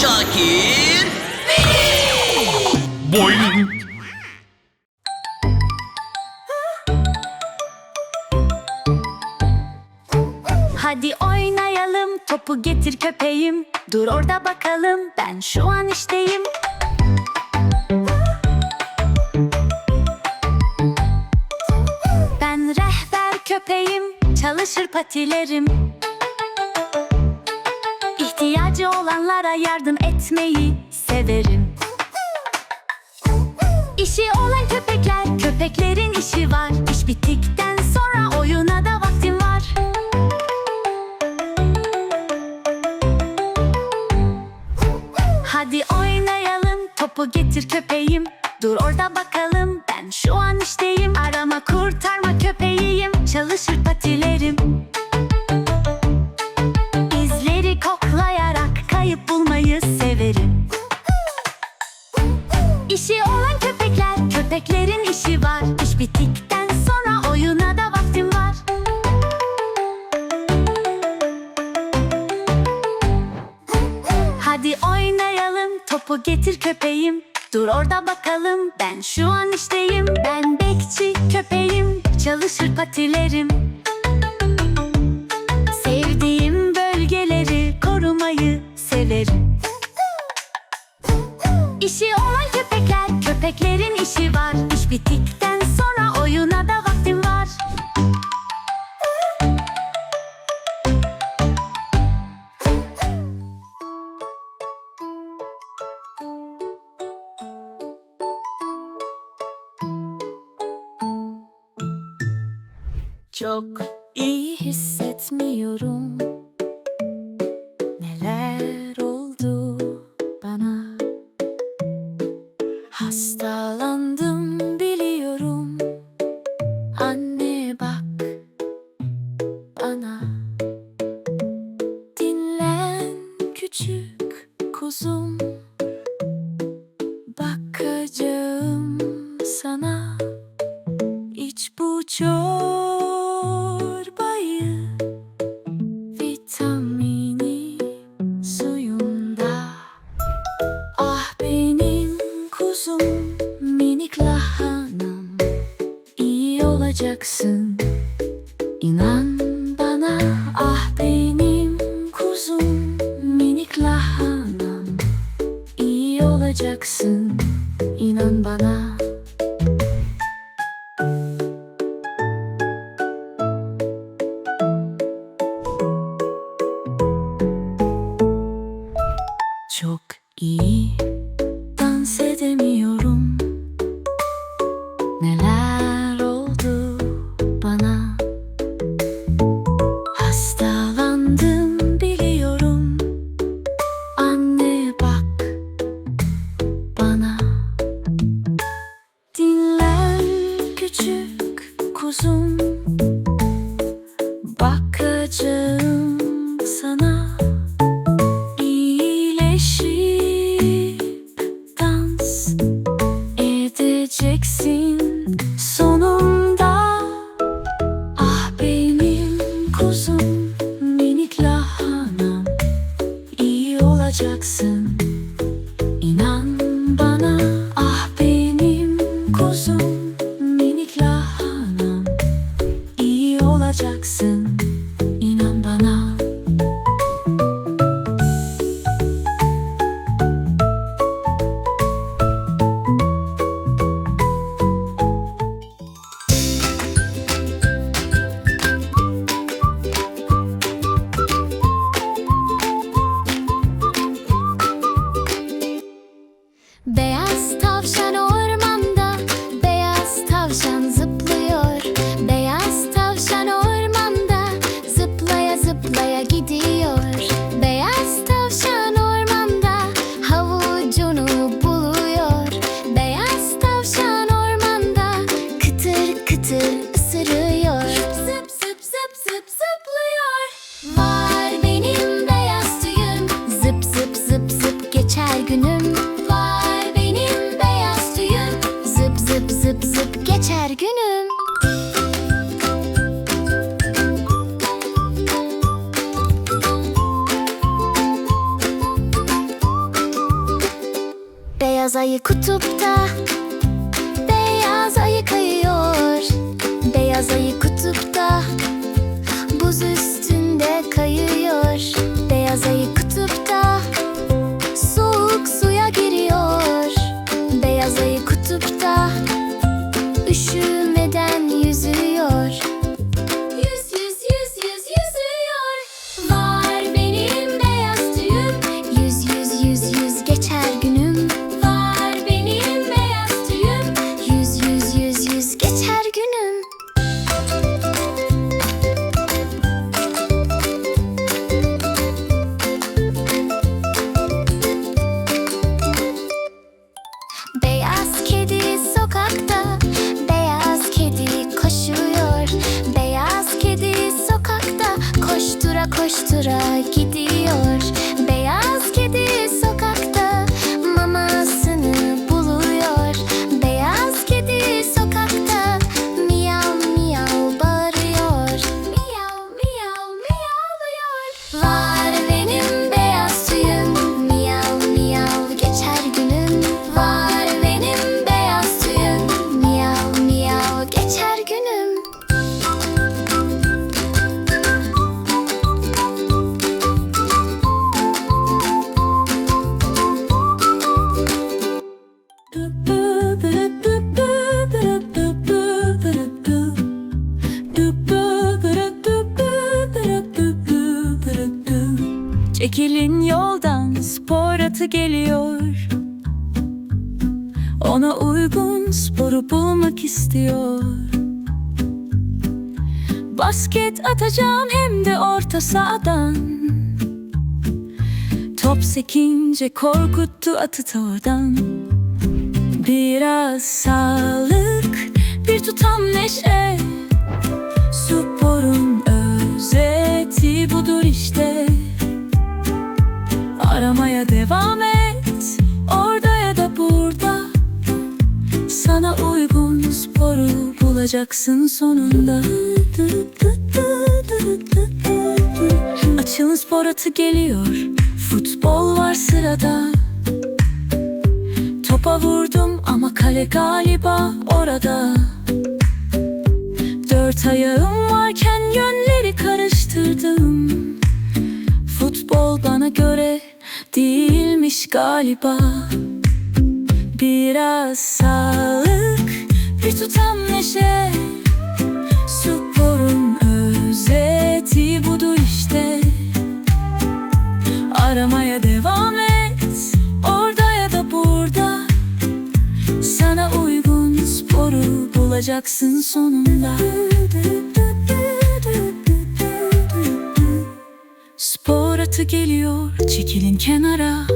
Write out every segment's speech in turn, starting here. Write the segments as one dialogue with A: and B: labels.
A: Şakir.
B: Boing.
C: Hadi oynayalım topu getir köpeğim Dur orada bakalım ben şu an işteyim Ben rehber köpeğim çalışır patilerim İhtiyacı olanlara yardım etmeyi severim. İşi olan köpekler köpeklerin topu getir köpeğim. Dur orada bakalım. Ben şu an işteyim. Ben bekçi köpeğim. Çalışır patilerim. Sevdiğim bölgeleri korumayı severim. İşi olan köpekler köpeklerin işi var. İş bittikten Çok iyi hissetmiyorum iyi dans edemiyorum Üzergünüm. Beyaz ayı kutupta
A: Çekilin yoldan spor atı geliyor. Ona uygun sporu bulmak istiyor. Basket atacağım hem de orta sahadan. Top sekince korkuttu atı tavırdan. Biraz sağlık, bir tutam neşe Aramaya devam et. Orada ya da burada Sana uygun sporu bulacaksın sonunda. Açılın spor atı geliyor. Futbol var sırada. Topa vurdum ama kale galiba orada. Dört ayağım varken yönleri karıştırdım. Futbol bana göre değilmiş galiba. Biraz sağlık, bir tutam neşe. Sporun özeti budur işte. Aramaya devam et, orada ya da burada. Sana uygun sporu bulacaksın sonunda Atı geliyor, çekilin kenara.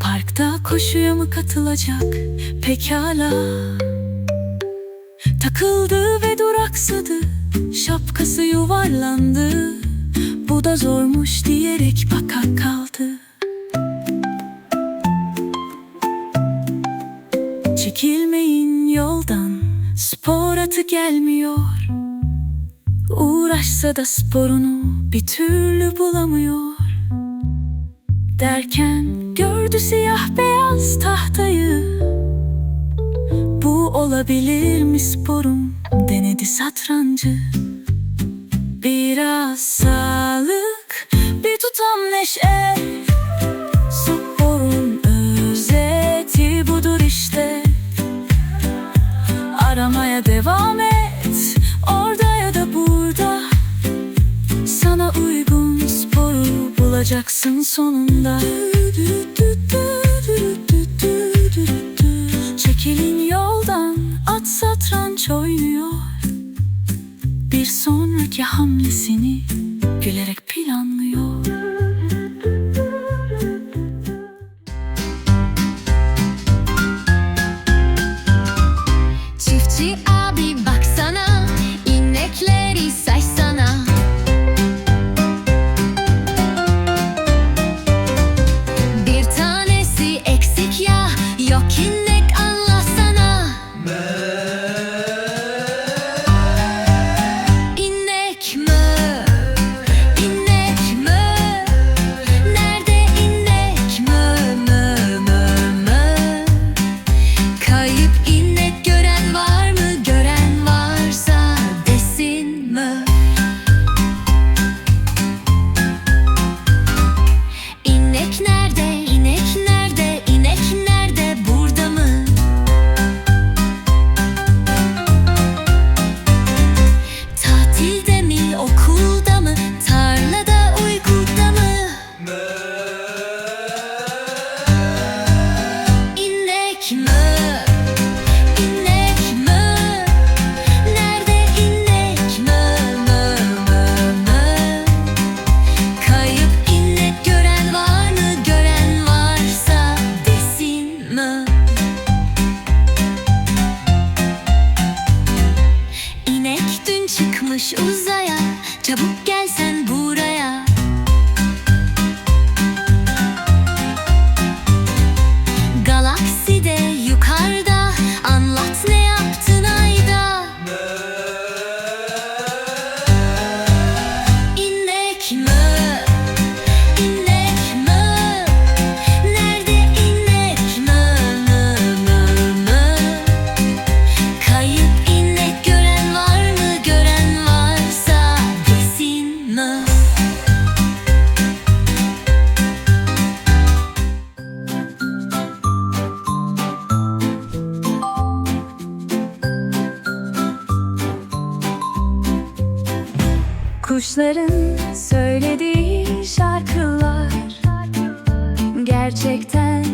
A: Parkta koşuya mı katılacak? Pekala. Takıldı ve duraksadı Şapkası yuvarlandı. Bu da zormuş diyerek bakak kaldı. Çekilmeyin yoldan Spor atı gelmiyor Uğraşsa da sporunu bir türlü bulamıyor. Derken gördü siyah beyaz tahtayı. Bu olabilir mi sporum? Denedi satrancı. Biraz sağlık bir tutam neşe. Sporun özeti budur işte. Aramaya devam et bulacaksın sonunda. Çekilin yoldan At satranç oynuyor. Bir sonraki hamlesini Gülerek
C: Uzanmış uzaya çabuk gel.
A: Kuşların söylediği şarkılar Gerçekten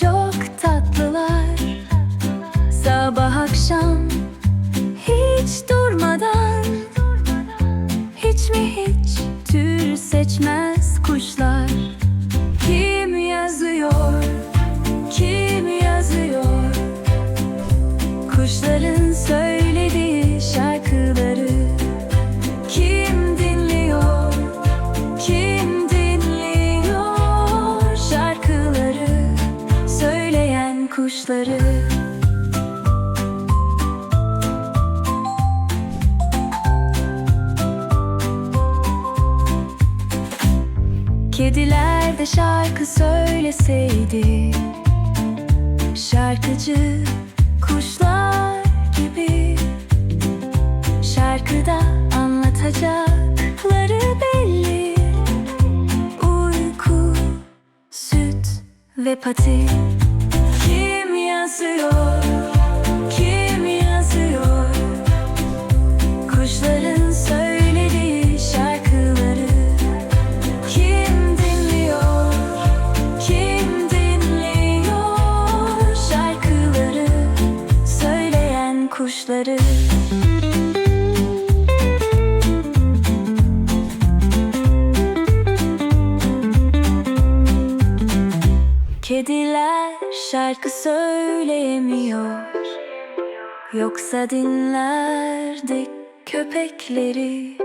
A: çok tatlılar. Sabah akşam hiç durmadan Hiç mi hiç tür seçmez kuşlar? Kim yazıyor, kim yazıyor? Kuşların söyleseydi Şarkıcı kuşlar gibi Şarkıda anlatacakları belli. Uyku, süt ve pati Kim yazıyor, Şarkı söyleyemiyor. Yoksa dinlerdik köpekleri.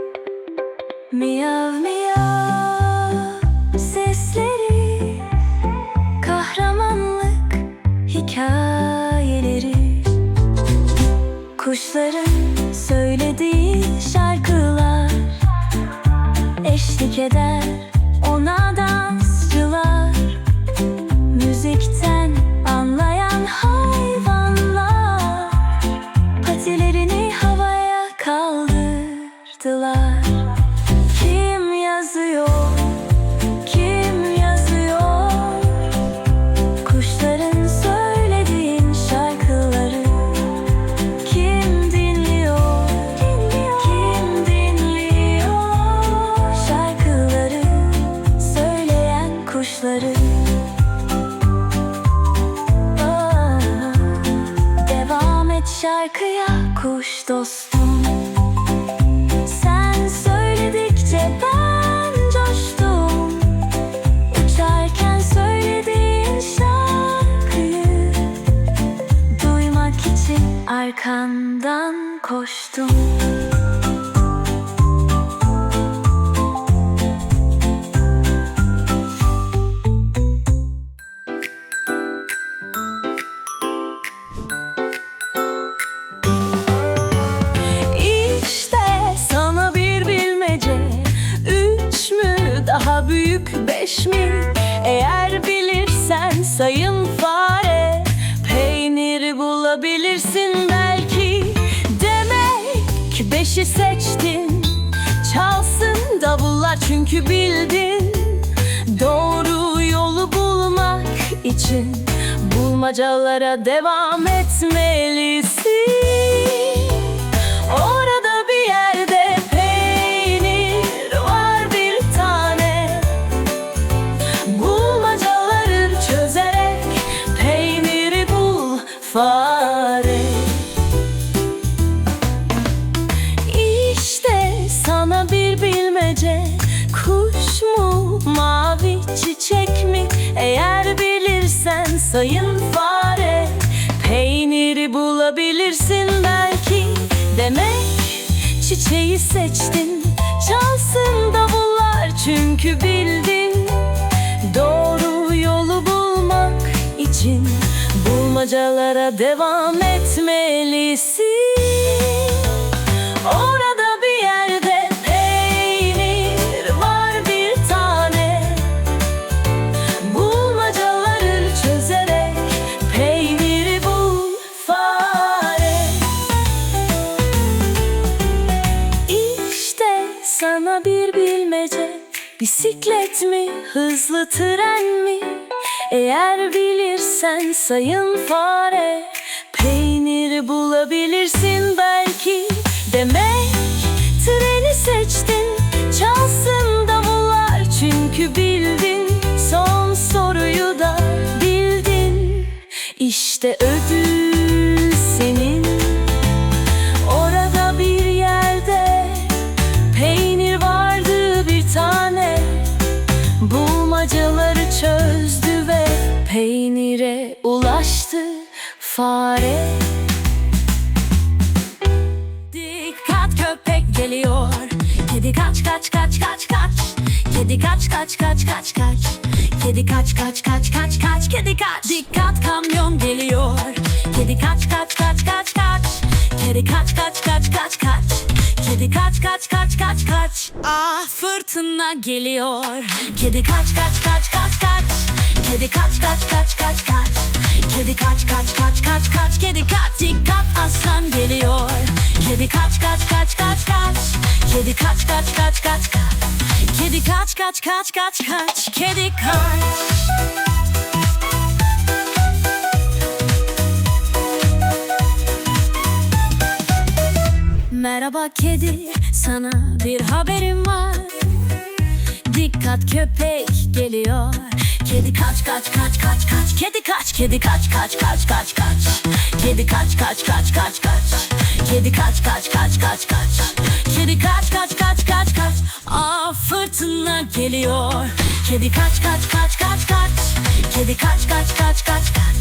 A: Miyav miyav sesleri Kahramanlık hikayeleri. Kuşların söylediği şarkılar Eşlik eder kaldırdılar Kim yazıyor, kim yazıyor? Kuşların söylediğin şarkıları Kim dinliyor, kim dinliyor? Şarkıları söyleyen kuşları. Devam et şarkıya kuş dostum arkandan koştum Beşi seçtin. Çalsın davullar çünkü bildin. Doğru yolu bulmak için Bulmacalara devam etmelisin. Orada bir yerde peynir var bir tane. Bulmacaları çözerek peyniri bul fare sayın fare Peyniri bulabilirsin belki. Demek çiçeği seçtin Çalsın davullar çünkü bildin. Doğru yolu bulmak için Bulmacalara devam etmelisin. Orada Bisiklet mi, hızlı tren mi? Eğer bilirsen sayın fare Peyniri bulabilirsin belki. Demek treni seçtin Çalsın davullar çünkü bildin. Son soruyu da bildin. İşte ödül fare Dikkat köpek geliyor Kedi kaç kaç kaç kaç kaç Kedi kaç kaç kaç kaç kaç Kedi kaç kaç kaç kaç kaç Kedi kaç Dikkat kamyon geliyor Kedi kaç kaç kaç kaç kaç Kedi kaç kaç kaç kaç kaç Kedi kaç kaç kaç kaç kaç Ah fırtına geliyor Kedi kaç kaç kaç kaç kaç Kedi kaç kaç kaç kaç kaç Kedi kaç kaç kaç kaç kaç Kedi kaç dikkat aslan geliyor Kedi kaç kaç kaç kaç kaç Kedi kaç kaç kaç kaç kaç Kedi kaç kaç kaç kaç kaç Kedi kaç Merhaba kedi sana bir haberim var Dikkat köpek geliyor Kedi kaç kaç kaç kaç kaç Kedi kaç kedi kaç kaç kaç kaç kaç Kedi kaç kaç kaç kaç kaç Kedi kaç kaç kaç kaç kaç Kedi kaç kaç kaç kaç kaç Aa fırtına geliyor Kedi kaç kaç kaç kaç kaç Kedi kaç kaç kaç kaç kaç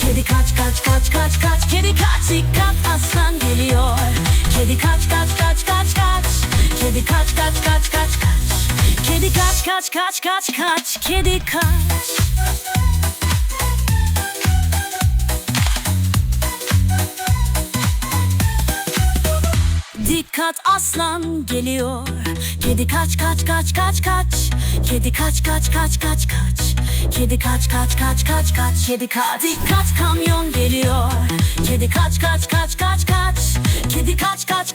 A: Kedi kaç kaç kaç kaç kaç Kedi kaç dikkat aslan geliyor Kedi kaç kaç kaç kaç kaç Kedi kaç kaç kaç kaç kaç Kedi kaç kaç kaç kaç kaç Kedi kaç Dikkat aslan geliyor Kedi kaç kaç kaç kaç kaç Kedi kaç kaç kaç kaç kaç Kedi kaç kaç kaç kaç kaç Kedi kaç Dikkat kamyon geliyor Kedi kaç kaç kaç kaç kaç Kedi kaç kaç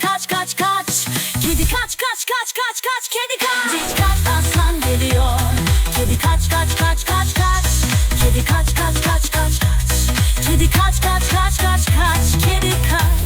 A: Kedi kaç kaç kaç kaç kaç Kedi kaç Dikkat aslan geliyor Kedi kaç kaç kaç kaç kaç Kedi kaç kaç kaç kaç kaç Kedi kaç kaç kaç kaç kaç Kedi kaç